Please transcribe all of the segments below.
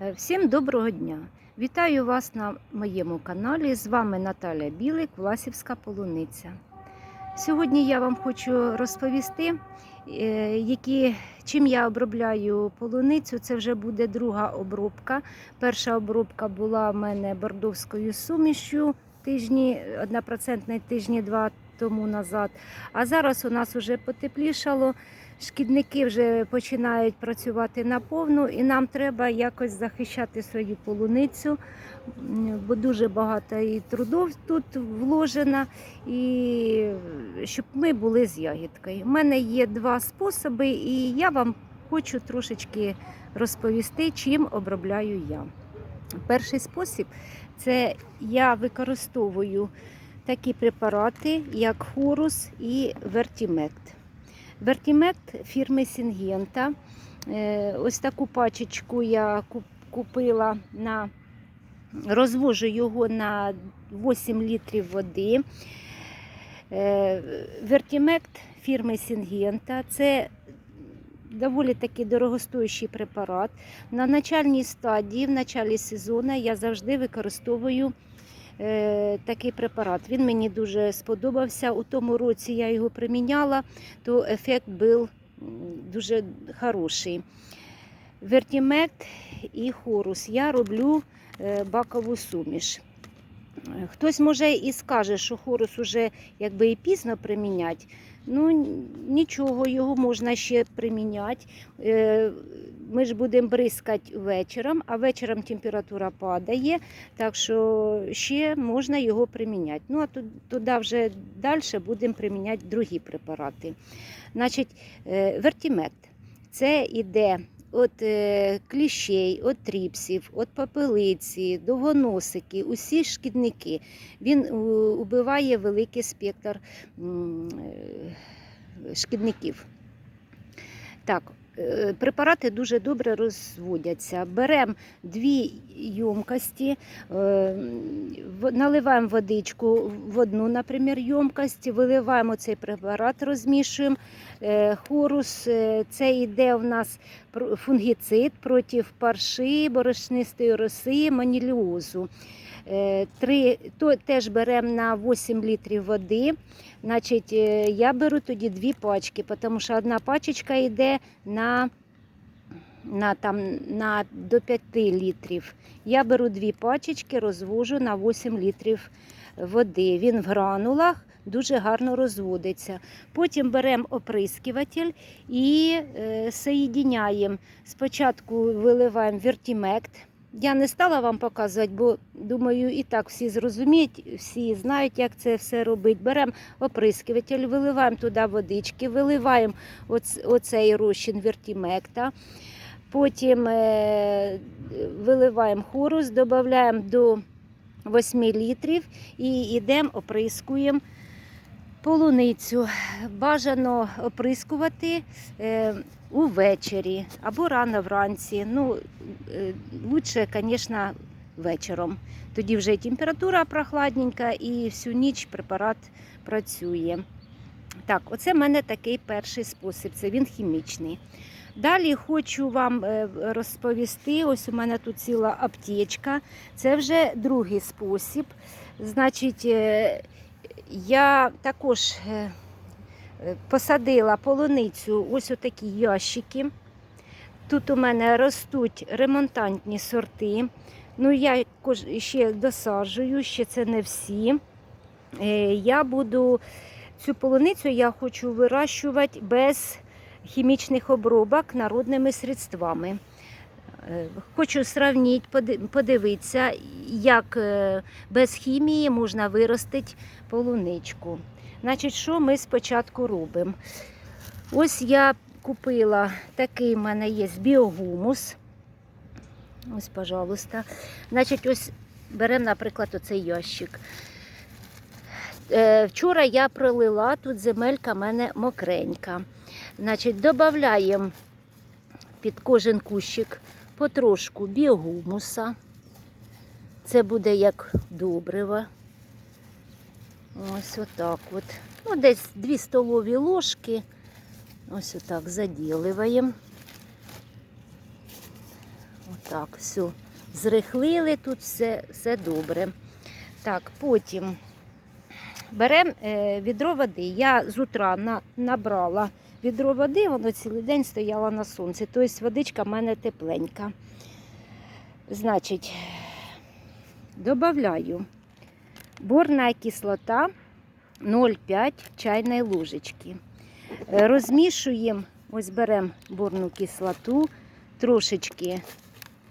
Е, Всім доброго дня! Вітаю вас на моєму каналі. З вами Наталя Білик, Власівська полуниця. Сьогодні я вам хочу розповісти, е, які, чим я обробляю полуницю. Це вже буде друга обробка. Перша обробка була в мене бордовською сумішю тижні, 1% тижні два тому назад. А зараз у нас вже потеплішало. Шкідники вже починають працювати наповну, і нам треба якось захищати свою полуницю, бо дуже багато і трудов тут вложено, і щоб ми були з ягідкою. У мене є два способи, і я вам хочу трошечки розповісти, чим обробляю я. Перший спосіб це я використовую такі препарати, як хорус і вертімект. Вертімект фірми Сінгента. Е, Ось таку пачечку я купила на розвожу його на 8 літрів води. Вертімект фірми Сінгента це доволі таки дорогостоящий препарат. На начальній стадії, в началі сезону я завжди використовую такий препарат. Він мені дуже сподобався. У тому році я його приміняла, то ефект був дуже хороший. Вертімект і хорус я роблю е, бакову суміш. Е, Хтось може і скаже, що хорус уже якби і пізно приміняти. Ну нічого, його можна ще приміняти. Ми ж будемо бризкати вечором, а вечором температура падає, так що ще можна його приміняти. Ну а туди вже далі будемо приміняти другі препарати. Значить, вертімект це іде від е, кліщей, від тріпсів, від попелиці, довгоносики, усі шкідники. Він убиває великий спектр е, шкідників. Так, препарати дуже добре розводяться. Беремо дві ємкості, е, наливаємо водичку в одну, наприклад, ємкость, виливаємо цей препарат, розмішуємо. Е, Хорус е, це йде у нас фунгіцид проти парши, борошнистої роси, маніліозу. Е, Три, то теж беремо на 8 літрів води. Значить, е, я беру тоді дві пачки, тому що одна пачечка йде на, на, там, на до 5 літрів. Я беру дві пачечки, розвожу на 8 літрів води. Він в гранулах дуже гарно розводиться. Потім беремо оприскуватель і е, соєдиняємо. Спочатку виливаємо вертімект. Я не стала вам показувати, бо думаю, і так всі зрозуміють, всі знають, як це все робити. Беремо оприскуватель, виливаємо туди водички, виливаємо оц- оцей розчин вертімекта. Потім е, виливаємо хорус, додаємо до 8 літрів і йдемо, оприскуємо полуницю. Бажано оприскувати е, увечері або рано вранці. Ну, лучше, звісно, вечором. Тоді вже і температура прохладненька і всю ніч препарат працює. Так, оце в мене такий перший спосіб, це він хімічний. Далі хочу вам е, розповісти: ось у мене тут ціла аптечка. Це вже другий спосіб. Значить, е, я також е, е, посадила полуницю ось такі ящики. Тут у мене ростуть ремонтантні сорти. Ну, я ще досаджую, ще це не всі. Е, Я буду цю полуницю я хочу вирощувати без хімічних обробок народними средствами. Е, Хочу сравнити, подивитися, як е, без хімії можна виростити полуничку. Значить, що ми спочатку робимо? Ось я купила такий в мене є біогумус. Ось, пожалуйста. Значить, ось беремо, наприклад, оцей ящик. Е, Вчора я пролила, тут земелька в мене мокренька. Значить, додаємо під кожен кущик потрошку біогумуса. Це буде як добриво. Ось отак от. Ну, десь 2 столові ложки. Ось отак заділиваємо. Отак, все. Зрихлили тут все, все добре. Так, потім беремо е, відро води. Я з утра на, набрала відро води, воно цілий день стояло на сонці. Тобто водичка в мене тепленька. Значить, додаю борна кислота 0,5 чайної ложечки. Е, Розмішуємо, ось беремо борну кислоту, трошечки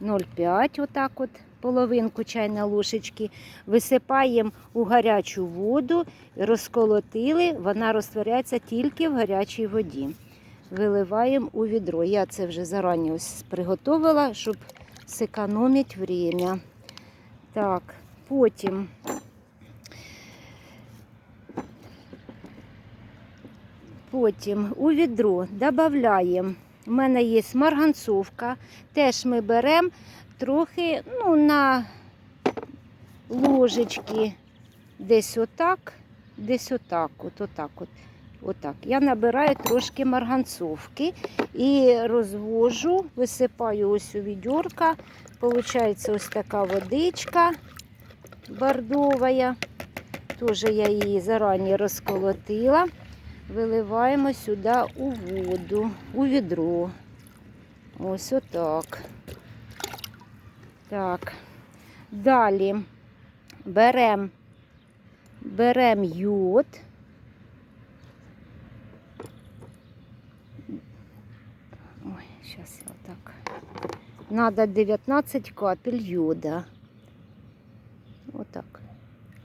0,5, отак от, половинку чайної ложечки, висипаємо у гарячу воду, розколотили, вона розтворяється тільки в гарячій воді. Виливаємо у відро. Я це вже зарані ось приготувала, щоб зекономити время. Так, потім Потім у відро додаємо. У мене є марганцовка. Теж ми беремо трохи ну, на ложечки десь отак, десь отак, от отак, от, отак. Я набираю трошки марганцовки і розвожу, висипаю ось у відьорка. Получається ось така водичка бордова. Теж я її зарані розколотила виливаємо сюди у воду, у відро. Ось отак. Так. Далі беремо берем йод. Ой, зараз я отак. Надо 19 капель йода. Отак.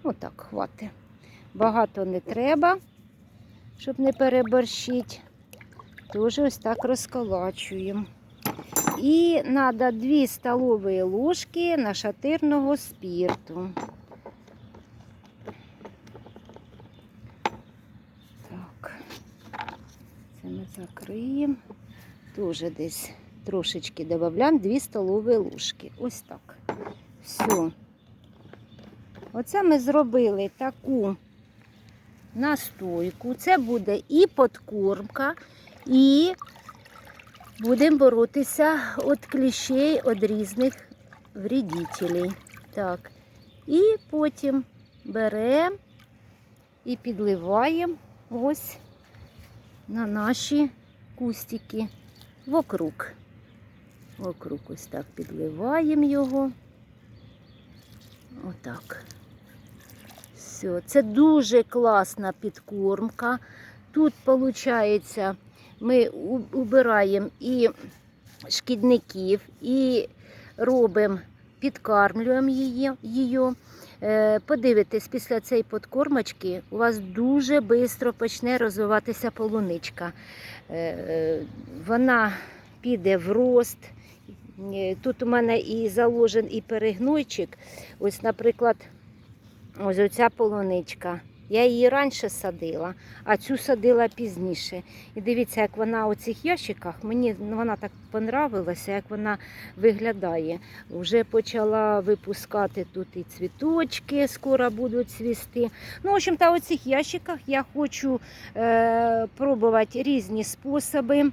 Отак хватить. Багато не треба щоб не переборщити. Теж ось так розколачуємо. І треба 2 столові ложки нашатирного спірту. Так, це ми закриємо. Теж десь трошечки додаємо 2 столові ложки. Ось так. Все. Оце ми зробили таку настойку. Це буде і подкормка, і будемо боротися від кліщей, від різних вредителей. Так. І потім беремо і підливаємо ось на наші кустики вокруг. Вокруг ось так підливаємо його. Отак. Все, це дуже класна підкормка. Тут, виходить, ми убираємо і шкідників, і робимо, підкармлюємо її. її. Е, Подивитесь, після цієї подкормочки у вас дуже швидко почне розвиватися полуничка. Е, Вона піде в рост. Е, Тут у мене і заложен і перегнойчик. Ось, наприклад, Ось оця полуничка. Я її раніше садила, а цю садила пізніше. І дивіться, як вона у цих ящиках, мені вона так понравилася, як вона виглядає. Вже почала випускати тут і цвіточки, скоро будуть цвісти. Ну, в общем-то, у цих ящиках я хочу е, пробувати різні способи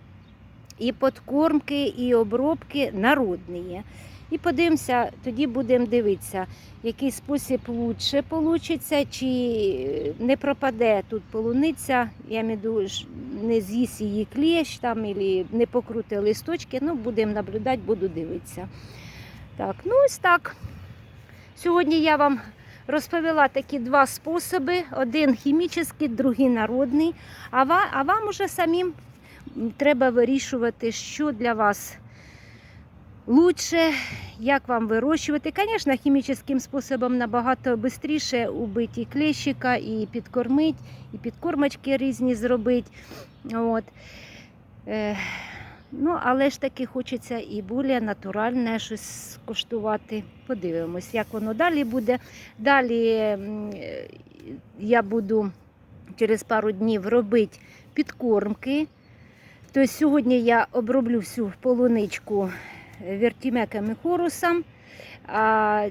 і подкормки, і обробки народні. І подивимося, тоді будемо дивитися, який спосіб лучше вийде, чи не пропаде тут полуниця, я маю не з'їсть її клещ там, або не покрути листочки. Ну, будемо наблюдати, буду дивитися. Так, ну ось так. Сьогодні я вам розповіла такі два способи: один хімічний, другий народний. А вам уже самим треба вирішувати, що для вас лучше, як вам вирощувати. Звісно, хімічним способом набагато швидше убити і клещика, і підкормити, і підкормочки різні зробити. От. Е, ну, але ж таки хочеться і більш натуральне щось скуштувати. Подивимось, як воно далі буде. Далі е, я буду через пару днів робити підкормки. Тобто сьогодні я оброблю всю полуничку вертімеком і хорусом. А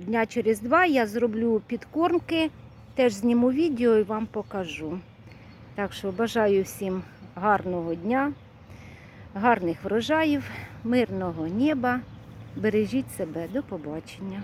дня через два я зроблю підкормки, теж зніму відео і вам покажу. Так що бажаю всім гарного дня, гарних врожаїв, мирного неба Бережіть себе, до побачення.